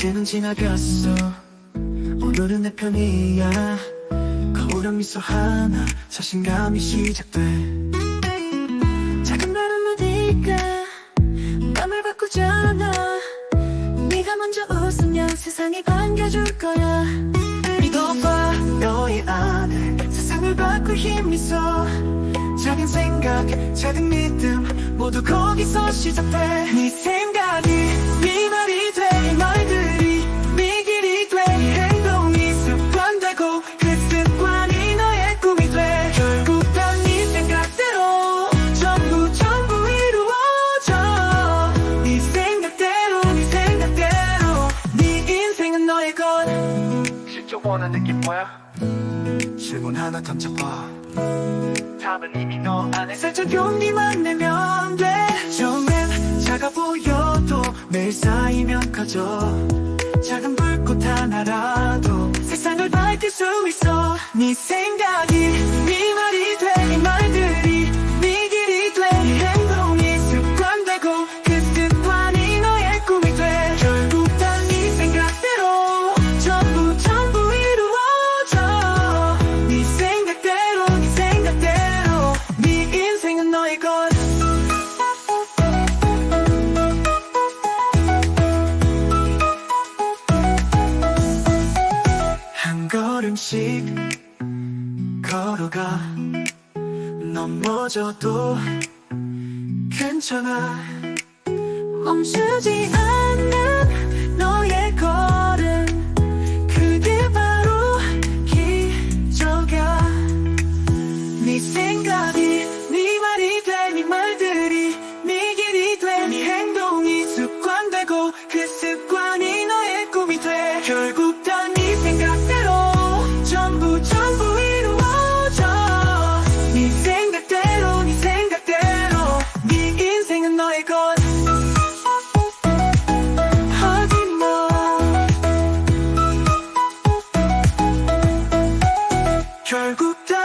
밤은 지나갔어. 오늘은 내 편이야. 거울한 미소 하나. 자신감이 시작돼. 작은 나는 네가 맘을 바꾸잖아. 네가 먼저 웃으면 세상이 반겨줄 거야. 믿어봐 너의 안에 세상을 바꿀 힘이 있어. 작은 생각 작은 믿음 모두 거기서 시작돼. 네 생각이 원하는 게 뭐야? 질문 하나 던져봐. 답은 이미 너 안에 살짝 용기만 내면 돼. 처음엔 작아 보여도 매일 쌓이면 커져. 작은 불꽃 하나라도 세상을 밝힐 수 있어. 네 생각이 걸음씩 걸어가 넘어져도 괜찮아. 멈추지 않는 너의 걸음 그게 바로 기적이야. 네 생각이 네 말이 돼네 말들이 네 길이 돼네 행동이 습관되고 그 습관이 너의 꿈이 돼. 결국 너의 것 하지마. 결국 다